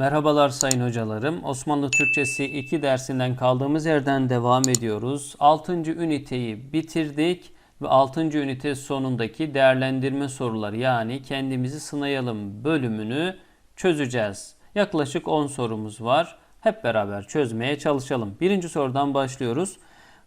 Merhabalar sayın hocalarım. Osmanlı Türkçesi 2 dersinden kaldığımız yerden devam ediyoruz. 6. üniteyi bitirdik ve 6. ünite sonundaki değerlendirme soruları yani kendimizi sınayalım bölümünü çözeceğiz. Yaklaşık 10 sorumuz var. Hep beraber çözmeye çalışalım. Birinci sorudan başlıyoruz.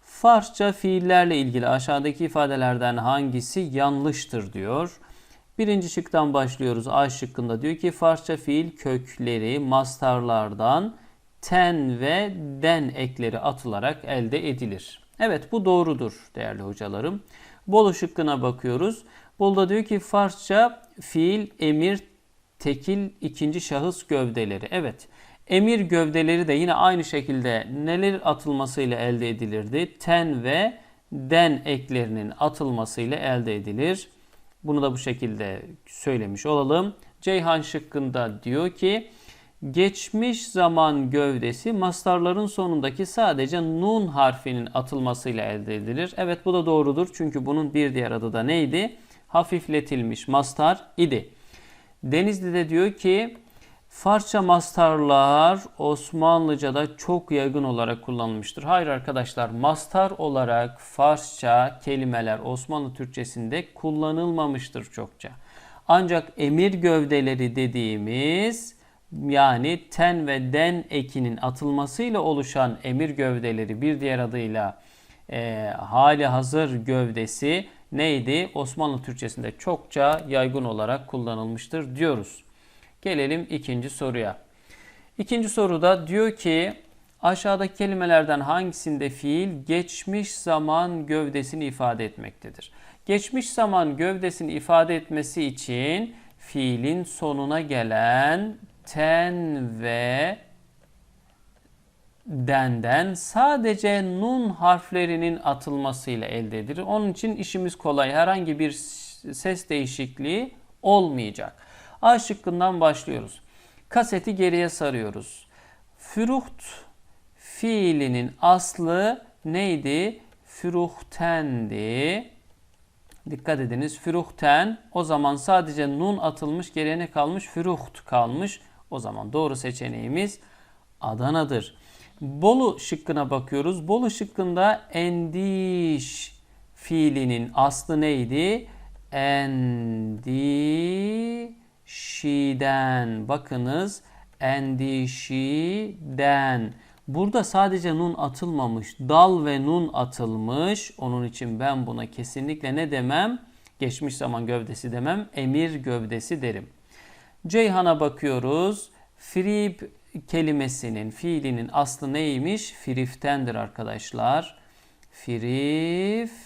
Farsça fiillerle ilgili aşağıdaki ifadelerden hangisi yanlıştır diyor. Birinci şıktan başlıyoruz. A şıkkında diyor ki Farsça fiil kökleri mastarlardan ten ve den ekleri atılarak elde edilir. Evet bu doğrudur değerli hocalarım. Bolu şıkkına bakıyoruz. Bolu'da diyor ki Farsça fiil emir tekil ikinci şahıs gövdeleri. Evet emir gövdeleri de yine aynı şekilde neler atılmasıyla elde edilirdi? Ten ve den eklerinin atılmasıyla elde edilir. Bunu da bu şekilde söylemiş olalım. Ceyhan şıkkında diyor ki geçmiş zaman gövdesi mastarların sonundaki sadece nun harfinin atılmasıyla elde edilir. Evet bu da doğrudur çünkü bunun bir diğer adı da neydi? Hafifletilmiş mastar idi. Denizli de diyor ki Farsça mastarlar Osmanlıca'da çok yaygın olarak kullanılmıştır. Hayır arkadaşlar mastar olarak Farsça kelimeler Osmanlı Türkçesinde kullanılmamıştır çokça. Ancak emir gövdeleri dediğimiz yani ten ve den ekinin atılmasıyla oluşan emir gövdeleri bir diğer adıyla e, hali hazır gövdesi neydi? Osmanlı Türkçesinde çokça yaygın olarak kullanılmıştır diyoruz. Gelelim ikinci soruya. İkinci soruda diyor ki aşağıdaki kelimelerden hangisinde fiil geçmiş zaman gövdesini ifade etmektedir? Geçmiş zaman gövdesini ifade etmesi için fiilin sonuna gelen ten ve denden sadece nun harflerinin atılmasıyla elde edilir. Onun için işimiz kolay. Herhangi bir ses değişikliği olmayacak. A şıkkından başlıyoruz. Kaseti geriye sarıyoruz. Füruht fiilinin aslı neydi? Füruhtendi. Dikkat ediniz. Füruhten o zaman sadece nun atılmış geriye ne kalmış? Füruht kalmış. O zaman doğru seçeneğimiz Adana'dır. Bolu şıkkına bakıyoruz. Bolu şıkkında endiş fiilinin aslı neydi? Endişiden. Bakınız endişiden. Burada sadece nun atılmamış. Dal ve nun atılmış. Onun için ben buna kesinlikle ne demem? Geçmiş zaman gövdesi demem. Emir gövdesi derim. Ceyhan'a bakıyoruz. Frib kelimesinin, fiilinin aslı neymiş? Firiftendir arkadaşlar. Firiften.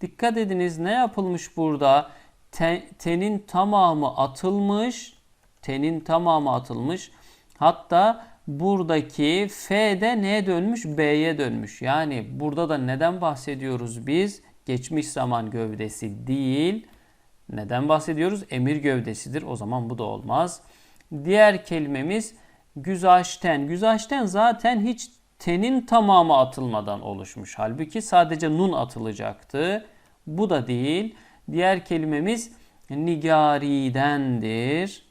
Dikkat ediniz ne yapılmış burada? Ten, tenin tamamı atılmış. Tenin tamamı atılmış. Hatta buradaki F'de neye dönmüş? B'ye dönmüş. Yani burada da neden bahsediyoruz biz? Geçmiş zaman gövdesi değil. Neden bahsediyoruz? Emir gövdesidir. O zaman bu da olmaz. Diğer kelimemiz güzaşten. Güzaşten zaten hiç tenin tamamı atılmadan oluşmuş. Halbuki sadece nun atılacaktı. Bu da değil. Diğer kelimemiz nigaridendir.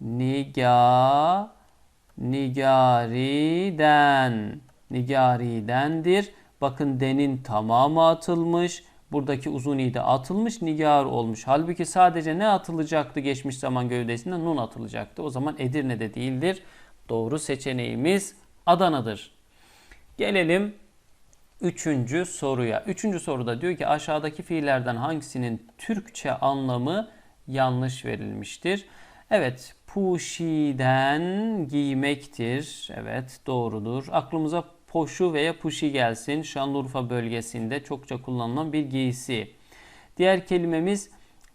Niga nigariden nigaridendir. Bakın denin tamamı atılmış. Buradaki uzun i de atılmış, nigar olmuş. Halbuki sadece ne atılacaktı geçmiş zaman gövdesinde? Nun atılacaktı. O zaman Edirne'de değildir. Doğru seçeneğimiz Adana'dır. Gelelim üçüncü soruya. Üçüncü soruda diyor ki aşağıdaki fiillerden hangisinin Türkçe anlamı yanlış verilmiştir? Evet, puşiden giymektir. Evet, doğrudur. Aklımıza poşu veya puşi gelsin. Şanlıurfa bölgesinde çokça kullanılan bir giysi. Diğer kelimemiz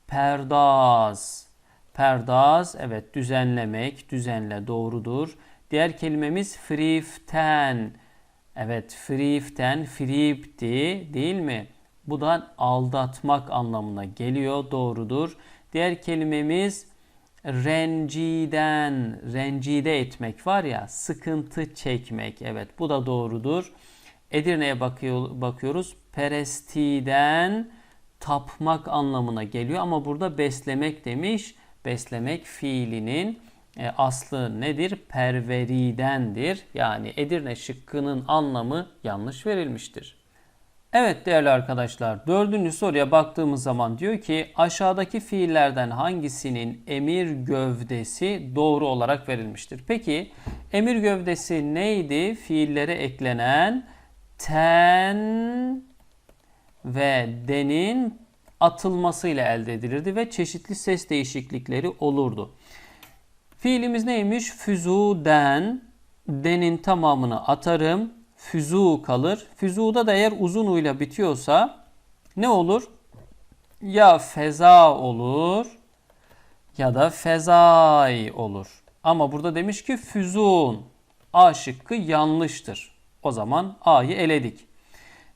perdaz. Perdaz, evet düzenlemek, düzenle doğrudur. Diğer kelimemiz friften. Evet, friften, fripti değil mi? Bu da aldatmak anlamına geliyor, doğrudur. Diğer kelimemiz renciden, rencide etmek var ya, sıkıntı çekmek. Evet, bu da doğrudur. Edirne'ye bakıyor, bakıyoruz. Perestiden tapmak anlamına geliyor ama burada beslemek demiş. Beslemek fiilinin e, aslı nedir? Perveridendir. Yani Edirne şıkkının anlamı yanlış verilmiştir. Evet değerli arkadaşlar dördüncü soruya baktığımız zaman diyor ki aşağıdaki fiillerden hangisinin emir gövdesi doğru olarak verilmiştir? Peki emir gövdesi neydi? Fiillere eklenen ten ve denin atılmasıyla elde edilirdi ve çeşitli ses değişiklikleri olurdu. Fiilimiz neymiş? Füzuden denin tamamını atarım. Füzu kalır. Füzuda da eğer uzun u ile bitiyorsa ne olur? Ya feza olur ya da fezai olur. Ama burada demiş ki füzun. A şıkkı yanlıştır. O zaman A'yı eledik.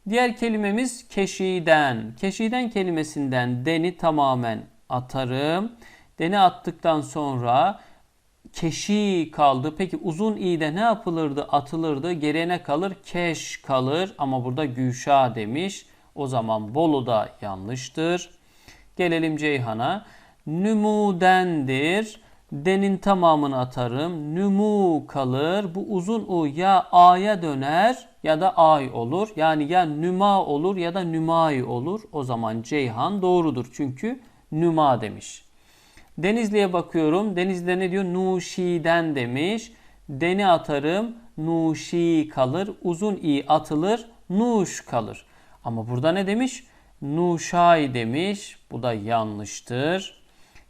Diğer kelimemiz keşiden. Keşiden kelimesinden deni tamamen atarım. Deni attıktan sonra keşi kaldı. Peki uzun i'de ne yapılırdı? Atılırdı. Geriye ne kalır? Keş kalır. Ama burada güşa demiş. O zaman Bolu da yanlıştır. Gelelim Ceyhan'a. Nümudendir. Denin tamamını atarım. Nümu kalır. Bu uzun u ya a'ya döner ya da ay olur. Yani ya nüma olur ya da nümay olur. O zaman Ceyhan doğrudur. Çünkü nüma demiş. Denizli'ye bakıyorum. Denizli'de ne diyor? Nuşi'den demiş. Deni atarım. Nuşi kalır. Uzun i atılır. Nuş kalır. Ama burada ne demiş? Nuşay demiş. Bu da yanlıştır.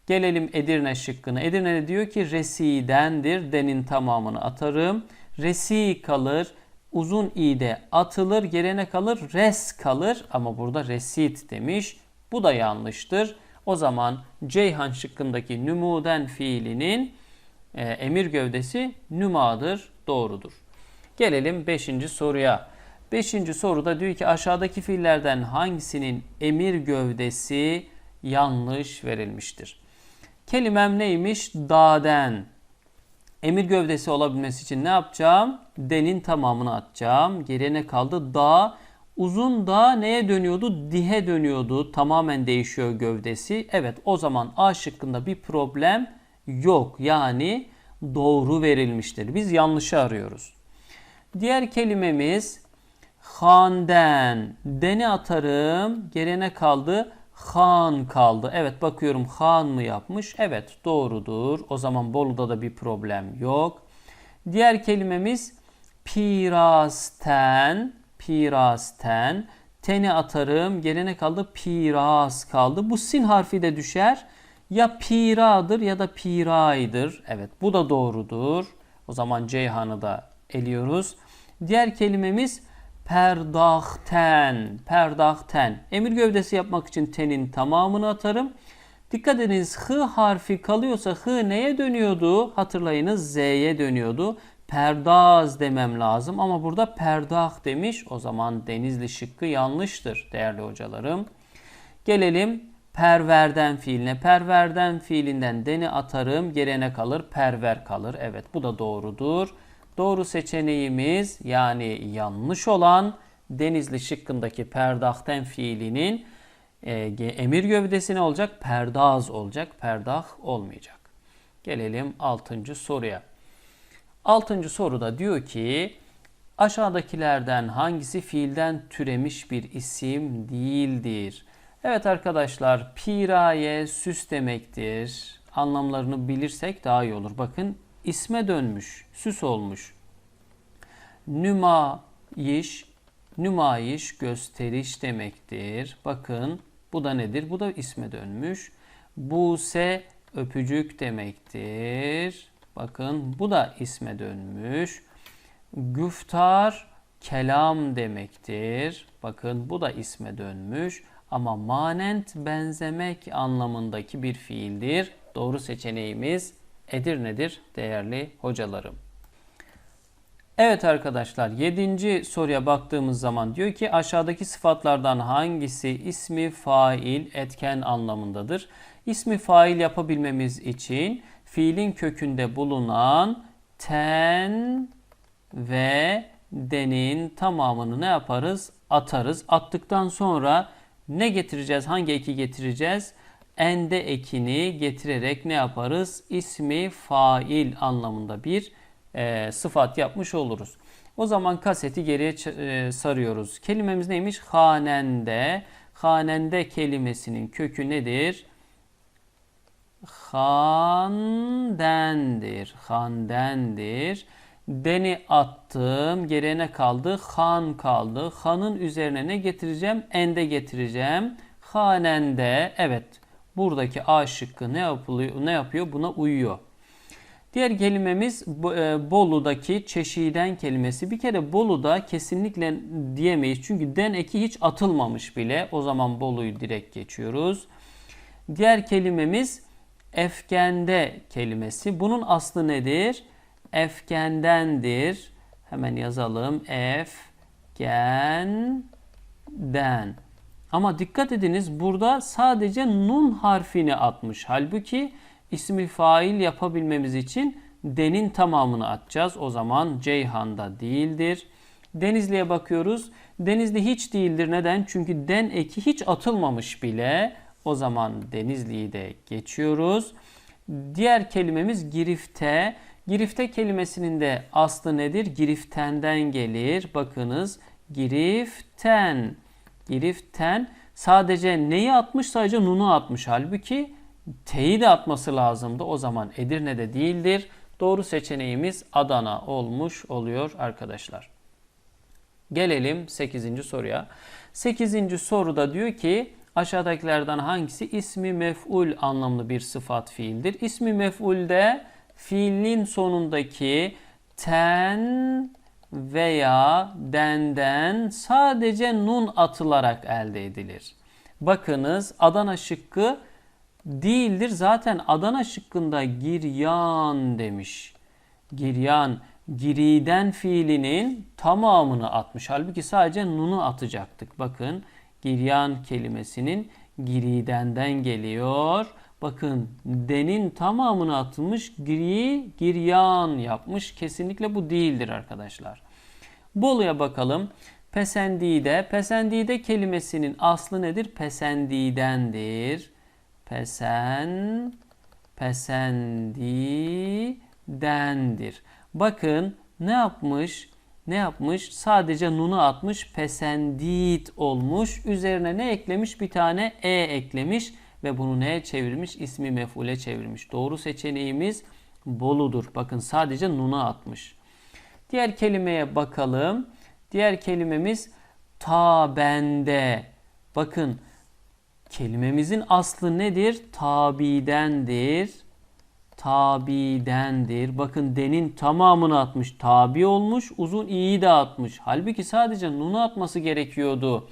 Gelelim Edirne şıkkına. Edirne diyor ki residendir. Denin tamamını atarım. Resi kalır. Uzun i de atılır. Gerene kalır. Res kalır. Ama burada resit demiş. Bu da yanlıştır. O zaman Ceyhan şıkkındaki nümuden fiilinin e, emir gövdesi nümadır, doğrudur. Gelelim 5. soruya. 5. soruda diyor ki aşağıdaki fiillerden hangisinin emir gövdesi yanlış verilmiştir? Kelimem neymiş? Daden. Emir gövdesi olabilmesi için ne yapacağım? Denin tamamını atacağım. Geriye ne kaldı? Da. Uzun da neye dönüyordu? Dihe dönüyordu. Tamamen değişiyor gövdesi. Evet o zaman A şıkkında bir problem yok. Yani doğru verilmiştir. Biz yanlışı arıyoruz. Diğer kelimemiz handen. Deni atarım. Geriye kaldı? Han kaldı. Evet bakıyorum han mı yapmış? Evet doğrudur. O zaman Bolu'da da bir problem yok. Diğer kelimemiz pirasten. Pirasten. Teni atarım. Gelene kaldı piras kaldı. Bu sin harfi de düşer. Ya piradır ya da piraydır. Evet bu da doğrudur. O zaman Ceyhan'ı da eliyoruz. Diğer kelimemiz perdahten. Perdahten. Emir gövdesi yapmak için tenin tamamını atarım. Dikkat ediniz hı harfi kalıyorsa hı neye dönüyordu? Hatırlayınız z'ye dönüyordu. Perdaz demem lazım ama burada perdah demiş. O zaman denizli şıkkı yanlıştır değerli hocalarım. Gelelim perverden fiiline. Perverden fiilinden deni atarım. Gerene kalır perver kalır. Evet bu da doğrudur. Doğru seçeneğimiz yani yanlış olan denizli şıkkındaki perdahten fiilinin e, emir gövdesi ne olacak? Perdaz olacak. Perdah olmayacak. Gelelim 6. soruya. 6. soruda diyor ki aşağıdakilerden hangisi fiilden türemiş bir isim değildir? Evet arkadaşlar piraye süs demektir. Anlamlarını bilirsek daha iyi olur. Bakın isme dönmüş, süs olmuş. Nümayiş, nümayiş gösteriş demektir. Bakın bu da nedir? Bu da isme dönmüş. Buse öpücük demektir. Bakın bu da isme dönmüş. Güftar kelam demektir. Bakın bu da isme dönmüş. Ama manent benzemek anlamındaki bir fiildir. Doğru seçeneğimiz Edirne'dir değerli hocalarım. Evet arkadaşlar 7. soruya baktığımız zaman diyor ki aşağıdaki sıfatlardan hangisi ismi fail etken anlamındadır? İsmi fail yapabilmemiz için fiilin kökünde bulunan ten ve denin tamamını ne yaparız? Atarız. Attıktan sonra ne getireceğiz? Hangi eki getireceğiz? ende ekini getirerek ne yaparız? İsmi fail anlamında bir e, sıfat yapmış oluruz. O zaman kaseti geriye e, sarıyoruz. Kelimemiz neymiş? Hanende. Hanende kelimesinin kökü nedir? Handendir. Handendir. Deni attım. Geriye ne kaldı? Han kaldı. Hanın üzerine ne getireceğim? Ende getireceğim. Hanende. Evet. Buradaki A şıkkı ne yapılıyor? Ne yapıyor? Buna uyuyor. Diğer kelimemiz e, Bolu'daki çeşiden kelimesi. Bir kere Bolu'da kesinlikle diyemeyiz. Çünkü den eki hiç atılmamış bile. O zaman Bolu'yu direkt geçiyoruz. Diğer kelimemiz efkende kelimesi. Bunun aslı nedir? Efkendendir. Hemen yazalım. Efkenden. Ama dikkat ediniz burada sadece nun harfini atmış. Halbuki ismi fail yapabilmemiz için denin tamamını atacağız. O zaman Ceyhan'da değildir. Denizli'ye bakıyoruz. Denizli hiç değildir. Neden? Çünkü den eki hiç atılmamış bile. O zaman Denizli'yi de geçiyoruz. Diğer kelimemiz girifte. Girifte kelimesinin de aslı nedir? Giriftenden gelir. Bakınız giriften. Giriften sadece neyi atmış? Sadece nunu atmış. Halbuki T'yi de atması lazımdı. O zaman Edirne'de değildir. Doğru seçeneğimiz Adana olmuş oluyor arkadaşlar. Gelelim 8. soruya. 8. soruda diyor ki aşağıdakilerden hangisi ismi mef'ul anlamlı bir sıfat fiildir? İsmi mef'ulde fiilin sonundaki ten veya denden sadece nun atılarak elde edilir. Bakınız Adana şıkkı değildir. Zaten Adana şıkkında giryan demiş. Giryan, giriden fiilinin tamamını atmış. Halbuki sadece nunu atacaktık. Bakın giryan kelimesinin giridenden geliyor. Bakın denin tamamını atılmış giri giryan yapmış. Kesinlikle bu değildir arkadaşlar. Bolu'ya bakalım. Pesendide. Pesendide kelimesinin aslı nedir? Pesendidendir. Pesen pesendidendir. Bakın ne yapmış? Ne yapmış? Sadece nunu atmış. Pesendit olmuş. Üzerine ne eklemiş? Bir tane e eklemiş ve bunu neye çevirmiş? İsmi mef'ule çevirmiş. Doğru seçeneğimiz Bolu'dur. Bakın sadece nunu atmış. Diğer kelimeye bakalım. Diğer kelimemiz ta bende. Bakın kelimemizin aslı nedir? Tabidendir. Tabidendir. Bakın denin tamamını atmış. Tabi olmuş. Uzun i'yi de atmış. Halbuki sadece nunu atması gerekiyordu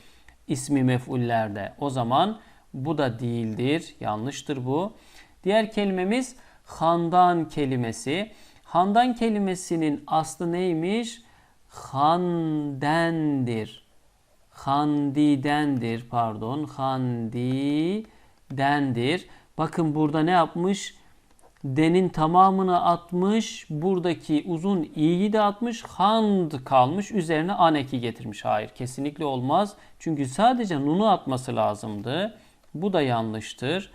ismi mef'ullerde. O zaman bu da değildir. Yanlıştır bu. Diğer kelimemiz handan kelimesi. Handan kelimesinin aslı neymiş? Handendir. Handidendir pardon. Handidendir. Bakın burada ne yapmış? Denin tamamını atmış. Buradaki uzun i'yi de atmış. Hand kalmış. Üzerine aneki getirmiş. Hayır kesinlikle olmaz. Çünkü sadece nunu atması lazımdı. Bu da yanlıştır.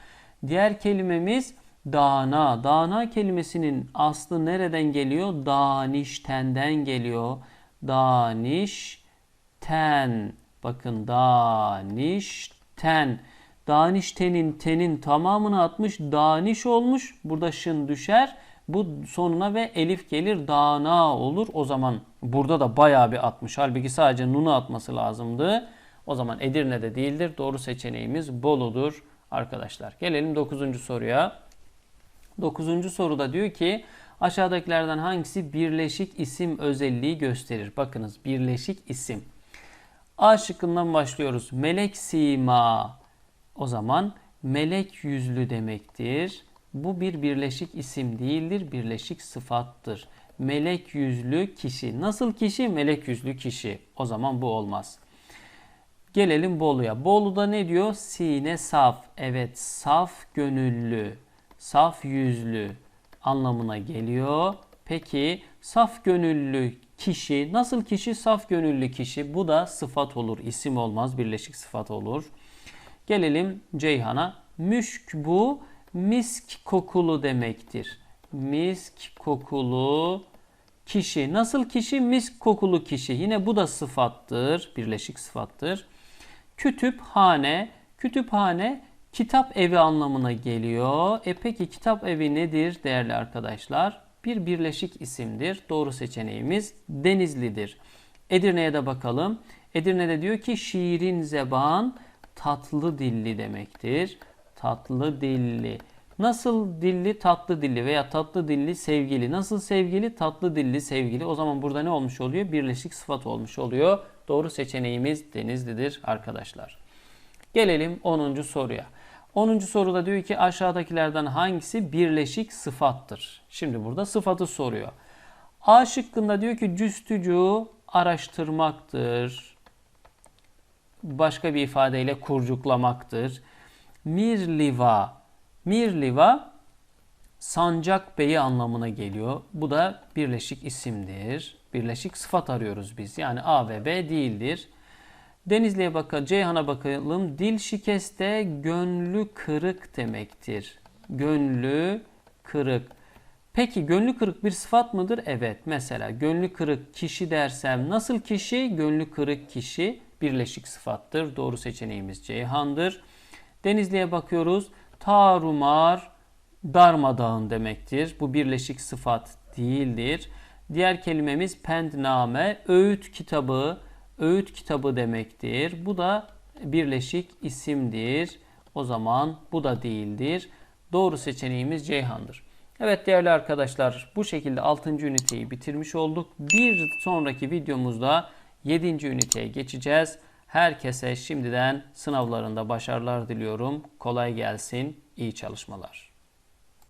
Diğer kelimemiz dana. Dana kelimesinin aslı nereden geliyor? Daniştenden geliyor. Danişten. Bakın danişten. Daniştenin tenin tamamını atmış. Daniş olmuş. Burada şın düşer. Bu sonuna ve elif gelir. Dana olur. O zaman burada da bayağı bir atmış. Halbuki sadece nunu atması lazımdı. O zaman Edirne'de değildir. Doğru seçeneğimiz Bolu'dur arkadaşlar. Gelelim 9. soruya. 9. soruda diyor ki aşağıdakilerden hangisi birleşik isim özelliği gösterir? Bakınız birleşik isim. A şıkkından başlıyoruz. Melek sima. O zaman melek yüzlü demektir. Bu bir birleşik isim değildir, birleşik sıfattır. Melek yüzlü kişi. Nasıl kişi? Melek yüzlü kişi. O zaman bu olmaz. Gelelim Bolu'ya. Bolu'da ne diyor? Sine saf. Evet saf gönüllü, saf yüzlü anlamına geliyor. Peki saf gönüllü kişi nasıl kişi? Saf gönüllü kişi. Bu da sıfat olur. isim olmaz. Birleşik sıfat olur. Gelelim Ceyhan'a. Müşk bu misk kokulu demektir. Misk kokulu kişi. Nasıl kişi? Misk kokulu kişi. Yine bu da sıfattır. Birleşik sıfattır. Kütüphane. Kütüphane kitap evi anlamına geliyor. E peki kitap evi nedir değerli arkadaşlar? Bir birleşik isimdir. Doğru seçeneğimiz Denizli'dir. Edirne'ye de bakalım. Edirne'de diyor ki şiirin zeban tatlı dilli demektir. Tatlı dilli. Nasıl dilli? Tatlı dilli veya tatlı dilli sevgili. Nasıl sevgili? Tatlı dilli sevgili. O zaman burada ne olmuş oluyor? Birleşik sıfat olmuş oluyor. Doğru seçeneğimiz Denizli'dir arkadaşlar. Gelelim 10. soruya. 10. soruda diyor ki aşağıdakilerden hangisi birleşik sıfattır? Şimdi burada sıfatı soruyor. A şıkkında diyor ki cüstücü araştırmaktır. Başka bir ifadeyle kurcuklamaktır. Mirliva. Mirliva sancak beyi anlamına geliyor. Bu da birleşik isimdir. Birleşik sıfat arıyoruz biz. Yani A ve B değildir. Denizli'ye bakalım, Ceyhan'a bakalım. Dil şikeste gönlü kırık demektir. Gönlü kırık. Peki gönlü kırık bir sıfat mıdır? Evet. Mesela gönlü kırık kişi dersem nasıl kişi? Gönlü kırık kişi birleşik sıfattır. Doğru seçeneğimiz Ceyhan'dır. Denizli'ye bakıyoruz. Tarumar darmadağın demektir. Bu birleşik sıfat değildir. Diğer kelimemiz pendname, öğüt kitabı, öğüt kitabı demektir. Bu da birleşik isimdir. O zaman bu da değildir. Doğru seçeneğimiz Ceyhan'dır. Evet değerli arkadaşlar bu şekilde 6. üniteyi bitirmiş olduk. Bir sonraki videomuzda 7. üniteye geçeceğiz. Herkese şimdiden sınavlarında başarılar diliyorum. Kolay gelsin. İyi çalışmalar.